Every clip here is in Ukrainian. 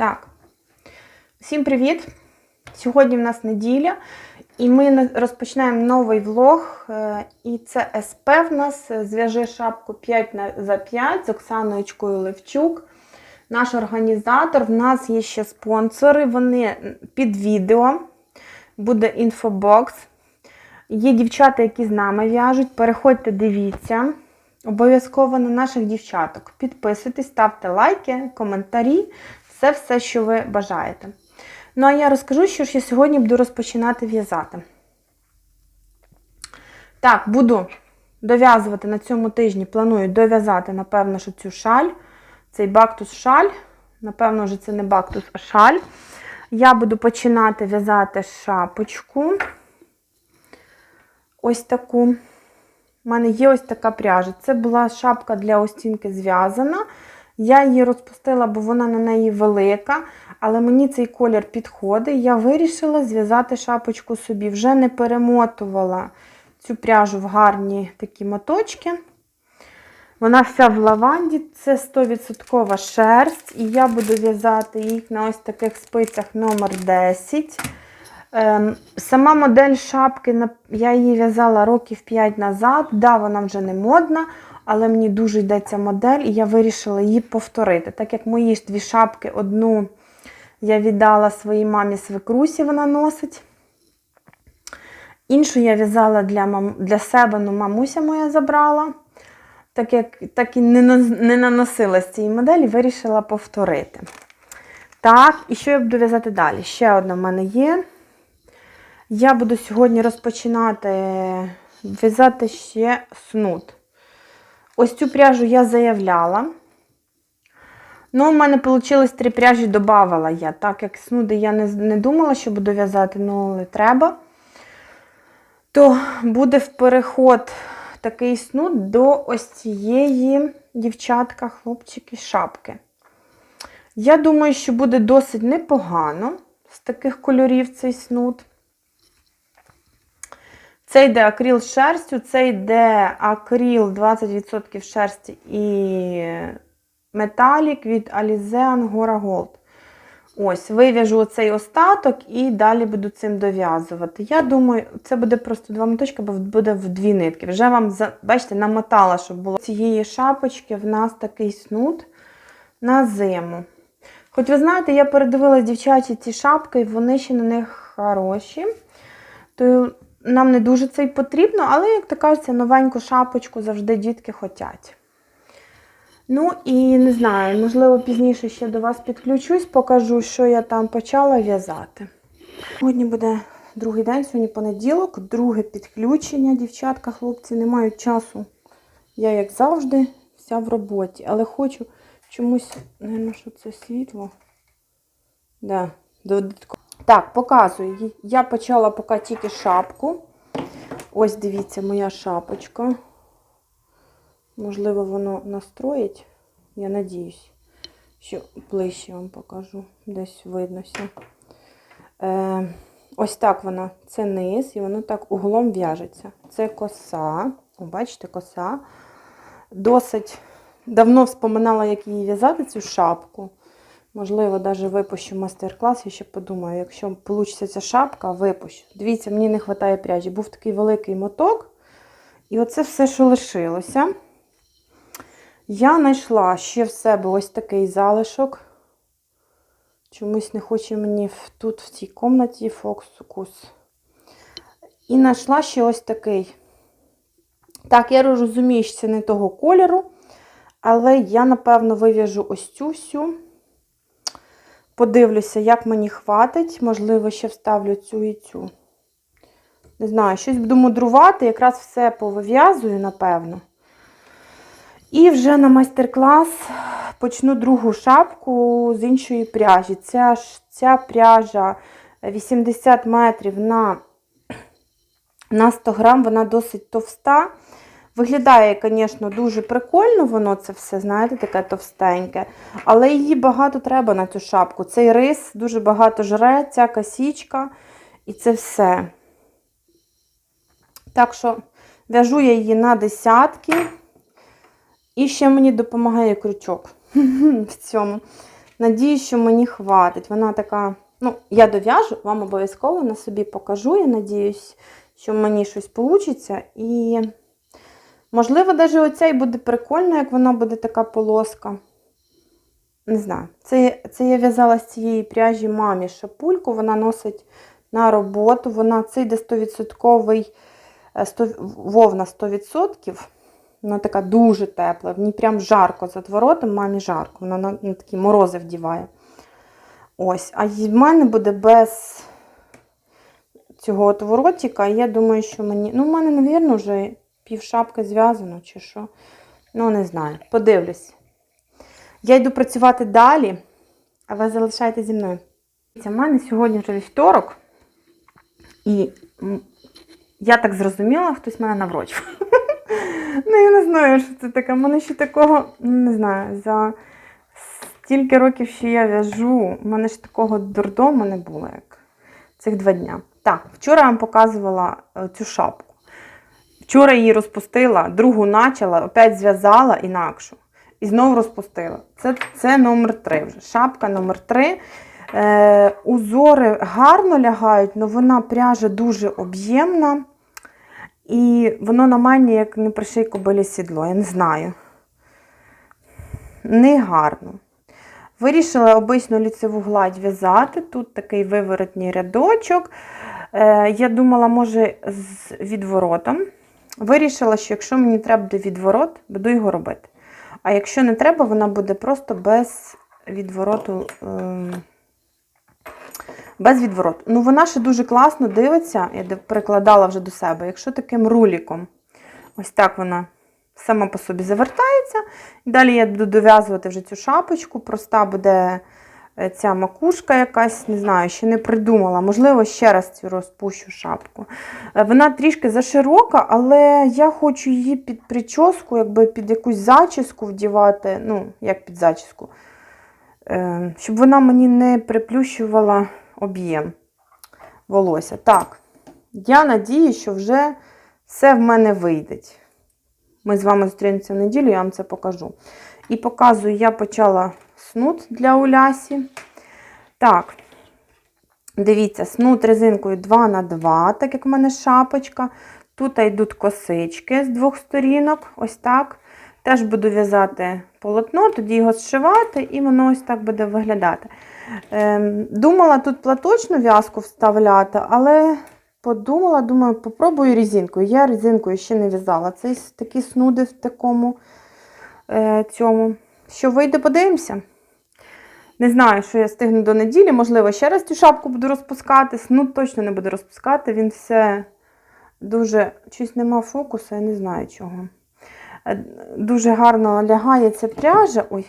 Так, всім привіт! Сьогодні в нас неділя, і ми на- розпочинаємо новий влог. е, І це СП в нас. Зв'яжи шапку 5 за 5 з Оксаночкою Левчук. Наш організатор. В нас є ще спонсори. Вони під відео. Буде інфобокс. Є дівчата, які з нами в'яжуть. Переходьте, дивіться. Обов'язково на наших дівчаток. Підписуйтесь, ставте лайки, коментарі. Все, все, що ви бажаєте. Ну, а я розкажу, що ж я сьогодні буду розпочинати в'язати. Так, буду дов'язувати на цьому тижні, планую дов'язати, напевно, що цю шаль, цей бактус шаль. Напевно, вже це не бактус, а шаль. Я буду починати в'язати шапочку. Ось таку. У мене є ось така пряжа. Це була шапка для остінки зв'язана. Я її розпустила, бо вона на неї велика, але мені цей колір підходить. Я вирішила зв'язати шапочку собі. Вже не перемотувала цю пряжу в гарні такі моточки. Вона вся в лаванді, це 100% шерсть, і я буду в'язати їх на ось таких спицях номер 10. Ем, Сама модель шапки, я її в'язала років 5 назад. Да, вона вже не модна, але мені дуже йде ця модель, і я вирішила її повторити. Так як мої ж дві шапки, одну я віддала своїй мамі свекрусі, вона носить. Іншу я в'язала для, мам... для себе, ну мамуся моя забрала. Так як так і не, не наносила з цієї моделі, вирішила повторити. Так, і що я буду в'язати далі? Ще одна в мене є. Я буду сьогодні розпочинати в'язати ще снуд. Ось цю пряжу я заявляла. Ну, у мене вийшло три пряжі, додавала я. Так як снуди я не, не думала, що буду в'язати, ну, але треба. То буде в переход такий снуд до ось цієї дівчатка, хлопчики, шапки. Я думаю, що буде досить непогано з таких кольорів цей снуд. Це йде акріл з шерстю, це йде акріл 20% шерсті і металік від Alize Angora Gold. Ось, вив'яжу оцей остаток і далі буду цим дов'язувати. Я думаю, це буде просто два моточки, бо буде в дві нитки. Вже вам, бачите, намотала, щоб було цієї шапочки в нас такий снуд на зиму. Хоч ви знаєте, я передивилась дівчачі ці шапки, і вони ще на них хороші. То нам не дуже це й потрібно, але, як то кажеться, новеньку шапочку завжди дітки хотять. Ну і не знаю, можливо, пізніше ще до вас підключусь, покажу, що я там почала в'язати. Сьогодні буде другий день, сьогодні понеділок, друге підключення. Дівчатка, хлопці, не мають часу. Я, як завжди, вся в роботі. Але хочу чомусь, мабуть, що це світло. Да, додатково. Так, показую. Я почала поки тільки шапку. Ось дивіться, моя шапочка. Можливо, воно настроїть. Я надіюсь, що ближче вам покажу. Десь виднося. Е, ось так вона. Це низ, і воно так углом в'яжеться. Це коса. Бачите, коса. Досить давно вспоминала, як її в'язати, цю шапку. Можливо, навіть випущу майстер-клас, я ще подумаю, якщо вийде ця шапка, випущу. Дивіться, мені не вистачає пряжі. Був такий великий моток. І оце все, що лишилося. Я знайшла ще в себе ось такий залишок. Чомусь не хоче мені тут, в цій кімнаті, фокус. І знайшла ще ось такий. Так, я розумію, що це не того кольору, але я, напевно, вив'яжу ось цю всю. Подивлюся, як мені хватить. Можливо, ще вставлю цю і цю. Не знаю, щось буду мудрувати, якраз все повив'язую, напевно. І вже на майстер-клас почну другу шапку з іншої пряжі. Ця, ця пряжа 80 метрів на, на 100 грам, вона досить товста. Виглядає, звісно, дуже прикольно, воно це все, знаєте, таке товстеньке. Але її багато треба на цю шапку. Цей рис дуже багато жре, ця косічка і це все. Так що в'яжу я її на десятки. І ще мені допомагає крючок в цьому. Надіюсь, що мені хватить. Вона така, ну, я дов'яжу, вам обов'язково на собі покажу. Я надіюсь, що мені щось вийде. І, можливо, навіть оця і буде прикольно, як вона буде така полоска. Не знаю. Це, це я в'язала з цієї пряжі мамі шапульку. Вона носить на роботу. Вона це йде 100% е, 100, вовна 100%. Вона така дуже тепла. В ній прям жарко за воротом, мамі жарко. Вона на, на такі морози вдіває. Ось. А в мене буде без цього от воротика. Я думаю, що мені. Ну, в мене, мабуть, вже пів шапки зв'язано чи що. Ну, не знаю. Подивлюсь. Я йду працювати далі, а ви залишайтеся зі мною. У мене сьогодні вже вівторок, і я так зрозуміла, хтось мене наврочив. Ну, я не знаю, що це таке. У мене ще такого, ну, не знаю, за стільки років, що я в'яжу, у мене ж такого дурдому не було, як цих два дня. Так, вчора я вам показувала е, цю шапку. Вчора її розпустила, другу начала, опять зв'язала інакшу. І знову розпустила. Це, це номер 3 вже. Шапка номер 3. Е, узори гарно лягають, але вона пряжа дуже об'ємна. І воно на мені, як не приший кобилі сідло, я не знаю. Не гарно. Вирішила обичну ліцеву гладь в'язати. Тут такий виворотній рядочок. Е, я думала, може, з відворотом. Вирішила, що якщо мені треба буде відворот, буду його робити. А якщо не треба, вона буде просто без відвороту. ем, без відвороту. Ну, вона ще дуже класно дивиться, я перекладала вже до себе, якщо таким руліком. Ось так вона сама по собі завертається. Далі я буду дов'язувати вже цю шапочку. Проста буде ця макушка якась, не знаю, ще не придумала. Можливо, ще раз цю розпущу шапку. Е, Вона трішки заширока, але я хочу її під прическу, якби під якусь зачіску вдівати. Ну, як під зачіску. Е, Щоб вона мені не приплющувала об'єм волосся. Так, я надію, що вже все в мене вийде. Ми з вами зустрінемося в неділю, я вам це покажу. І показую, я почала снуд для Улясі. Так, дивіться, снуд резинкою 2 на 2 так як в мене шапочка. Тут йдуть косички з двох сторінок, ось так. Теж буду в'язати полотно, тоді його зшивати, і воно ось так буде виглядати. Ем, думала тут платочну в'язку вставляти, але подумала, думаю, попробую резинкою. Я резинкою ще не в'язала. Це такі снуди в такому е, цьому. Що вийде, подивимося. Не знаю, що я стигну до неділі. Можливо, ще раз цю шапку буду розпускати. Снуд точно не буду розпускати. Він все дуже. Щось нема фокусу, я не знаю чого. Е, Дуже гарно лягає ця пряжа. Ой.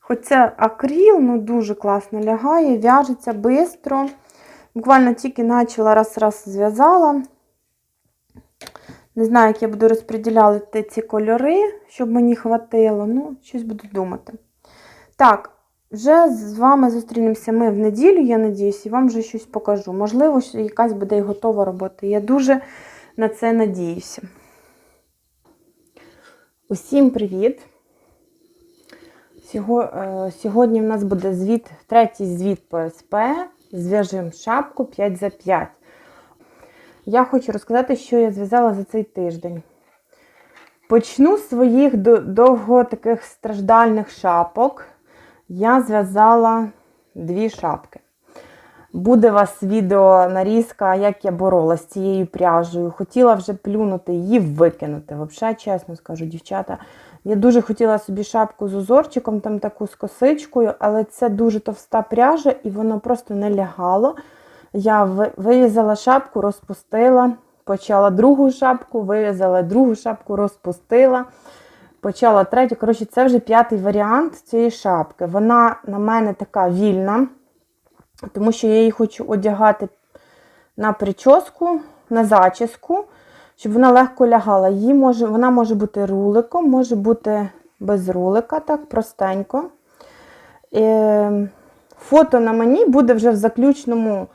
Хоч це акріл, ну дуже класно лягає, в'яжеться швидко. Буквально тільки почала раз-раз зв'язала. Не знаю, як я буду розподіляти ці кольори, щоб мені хватило. Ну, щось буду думати. Так, вже з вами зустрінемося ми в неділю, я надіюсь, і вам вже щось покажу. Можливо, якась буде і готова робота. Я дуже на це надіюся. Усім привіт! Е, Сьогодні в нас буде звіт, третій звіт по СП. Зв'яжемо шапку 5 за 5. Я хочу розказати, що я зв'язала за цей тиждень. Почну з своїх довго таких страждальних шапок. Я зв'язала дві шапки. Буде у вас відео нарізка, як я боролася з цією пряжею. Хотіла вже плюнути її викинути. Взагалі, чесно скажу, дівчата. Я дуже хотіла собі шапку з узорчиком, там таку з косичкою, але це дуже товста пряжа і воно просто не лягало. Я ви- вив'язала шапку, розпустила, почала другу шапку, вив'язала другу шапку, розпустила. Почала третю. Коротше, це вже п'ятий варіант цієї шапки. Вона на мене така вільна, тому що я її хочу одягати на прическу, на зачіску, щоб вона легко лягала. Її може, вона може бути руликом, може бути без рулика, так, простенько. Е, фото на мені буде вже в заключному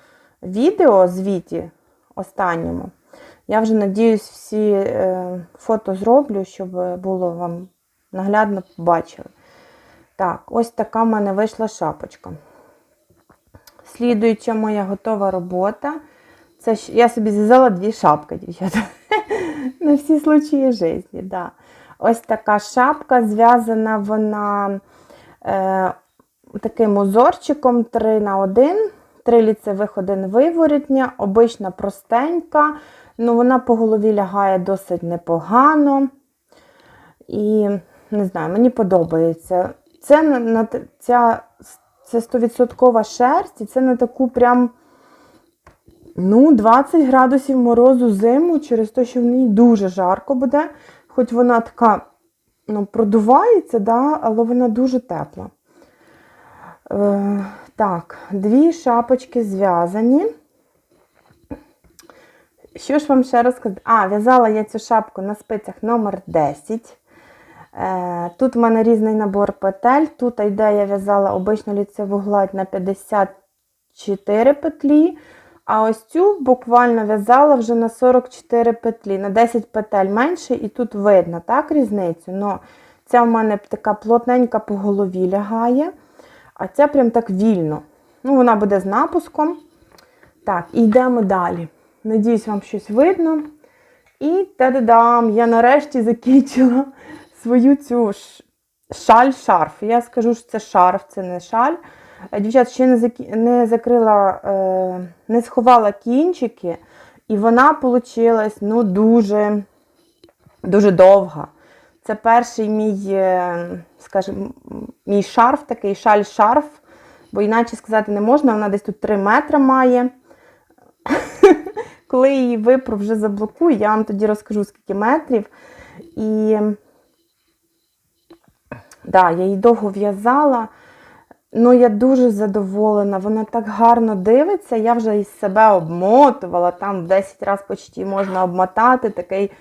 відео, звіті останньому. Я вже надіюсь, всі е, фото зроблю, щоб було вам наглядно побачили. Так, ось така в мене вийшла шапочка. Слідуюча моя готова робота. Це я собі зв'язала дві шапки, дівчата. На всі случаї житті. Да. Ось така шапка, зв'язана вона е, таким узорчиком 3 на 1, 3 ліцевих, 1 виворітня, обична простенька. Ну, вона по голові лягає досить непогано. І не знаю, мені подобається. Це на, ця, це 100% шерсть, і це на таку прям ну, 20 градусів морозу зиму, через те, що в ній дуже жарко буде. Хоч вона така ну, продувається, да, але вона дуже тепла. Е, так, дві шапочки зв'язані. Що ж вам ще розказати? А, в'язала я цю шапку на спицях номер 10. Е, Тут в мене різний набор петель. Тут йде, я в'язала обичну ліцеву гладь на 54 петлі. А ось цю буквально в'язала вже на 44 петлі, на 10 петель менше, і тут видно так, різницю. Но ця в мене така плотненька по голові лягає, а ця прям так вільно. Ну, Вона буде з напуском. Так, і йдемо далі. Надіюсь, вам щось видно. І та-да-дам! Я нарешті закінчила свою цю шаль-шарф. Я скажу, що це шарф, це не шаль. Е, Дівчат, ще не, закі... не закрила, е... не сховала кінчики, і вона вийшла ну, дуже, дуже довга. Це перший мій, е, скажімо, мій шарф, такий шаль-шарф, бо іначе сказати не можна, вона десь тут 3 метри має. Коли її випру вже заблокую, я вам тоді розкажу, скільки метрів. І да, я її довго в'язала. Ну, я дуже задоволена, вона так гарно дивиться. Я вже із себе обмотувала, там в 10 разів почти можна обмотати. Такий,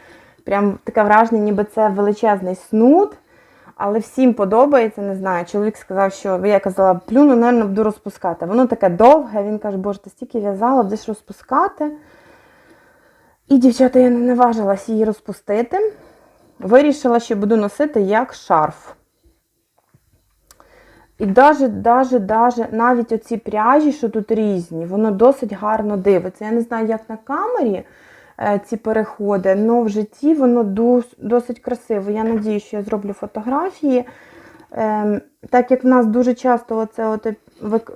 прям таке враження, ніби це величезний снуд. Але всім подобається, не знаю. Чоловік сказав, що я казала, плюну, напевно, буду розпускати. Воно таке довге. Він каже, боже, ти стільки в'язала, будеш розпускати. І, дівчата, я не наважилась її розпустити. Вирішила, що буду носити як шарф. І даже, даже, даже, навіть оці пряжі, що тут різні, воно досить гарно дивиться. Я не знаю, як на камері е, ці переходи, але в житті воно дос- досить красиво. Я надію, що я зроблю фотографії. Ем, так як в нас дуже часто оце от е,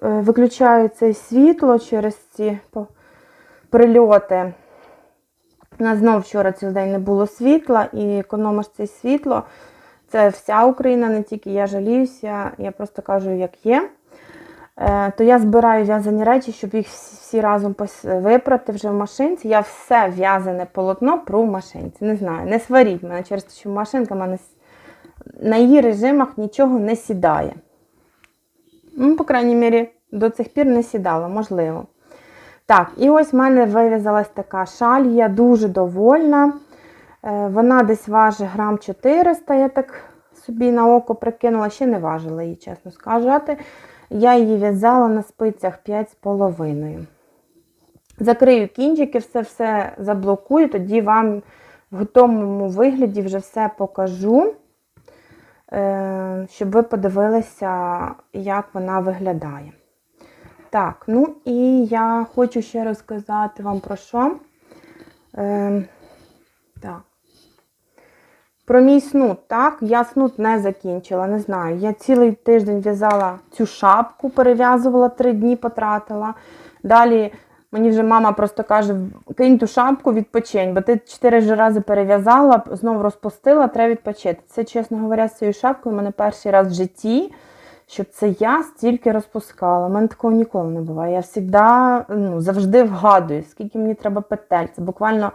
виключається світло через ці прильоти. Нас знову вчора цілий день не було світла і економиш це світло. Це вся Україна, не тільки я жаліюся, я просто кажу, як є. Е, То я збираю в'язані речі, щоб їх всі разом випрати вже в машинці. Я все в'язане полотно пру в машинці. Не знаю, не сваріть мене через те, що машинка мене на її режимах нічого не сідає. Ну, по крайній мірі, до цих пір не сідала, можливо. Так, і ось в мене вив'язалась така шаль, я дуже довольна. Е, Вона десь важить грам 400, я так собі на око прикинула, ще не важила її, чесно сказати. Я її в'язала на спицях 5,5. Закрию кінчики, все-все заблокую, тоді вам в готовому вигляді вже все покажу, е, щоб ви подивилися, як вона виглядає. Так, ну і я хочу ще розказати вам про що. Е, так. Про мій снуд, так, я снуд не закінчила, не знаю. Я цілий тиждень в'язала цю шапку, перев'язувала три дні, потратила. Далі мені вже мама просто каже: кинь ту шапку, відпочинь, бо ти чотири рази перев'язала, знову розпустила, треба відпочити. Це, чесно говоря, з цією шапкою у мене перший раз в житті, щоб це я стільки розпускала. У мене такого ніколи не буває. Я завжди, ну, завжди вгадую, скільки мені треба петель. Це буквально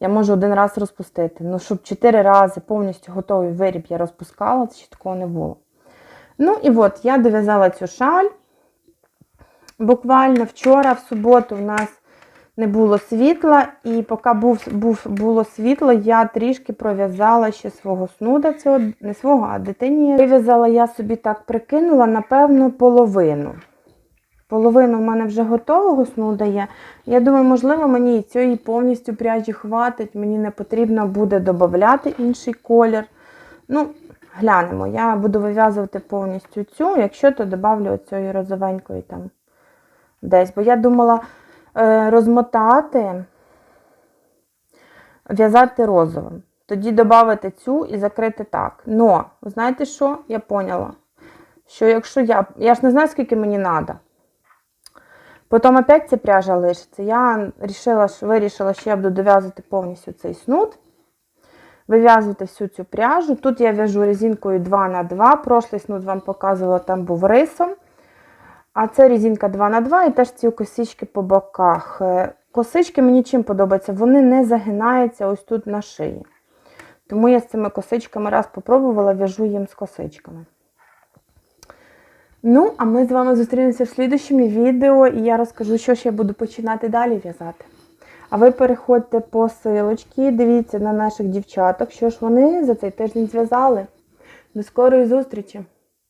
я можу один раз розпустити. Ну, щоб чотири рази повністю готовий виріб я розпускала, це ще такого не було. Ну і от, я дов'язала цю шаль. Буквально вчора, в суботу, в нас не було світла, і поки був, був, було світло, я трішки пров'язала ще свого снуда, цього, не свого, а дитині. Вив'язала я собі так прикинула, напевно, половину. Половина в мене вже готового снуда є. Я думаю, можливо, мені і цієї повністю пряжі хватить, мені не потрібно буде додати інший колір. Ну, Глянемо. Я буду вив'язувати повністю цю, якщо то додавлю оцієї розовенької там десь. Бо я думала розмотати, в'язати розовим. Тоді додати цю і закрити так. Но, знаєте що? Я поняла, що якщо я. Я ж не знаю, скільки мені треба. Потім опять ця пряжа лишиться. Я рішила, вирішила, що я буду дов'язувати повністю цей снуд. Вив'язувати всю цю пряжу. Тут я в'яжу резинкою 2х2. Прошлий снуд вам показувала, там був рисом. А це резинка 2х2 і теж ці косички по боках. Е, Косички мені чим подобаються? Вони не загинаються ось тут на шиї. Тому я з цими косичками раз попробувала, в'яжу їм з косичками. Ну, а ми з вами зустрінемося в слідущому відео, і я розкажу, що ж я буду починати далі в'язати. А ви переходьте по силочці, дивіться на наших дівчаток, що ж вони за цей тиждень зв'язали. До скорої зустрічі!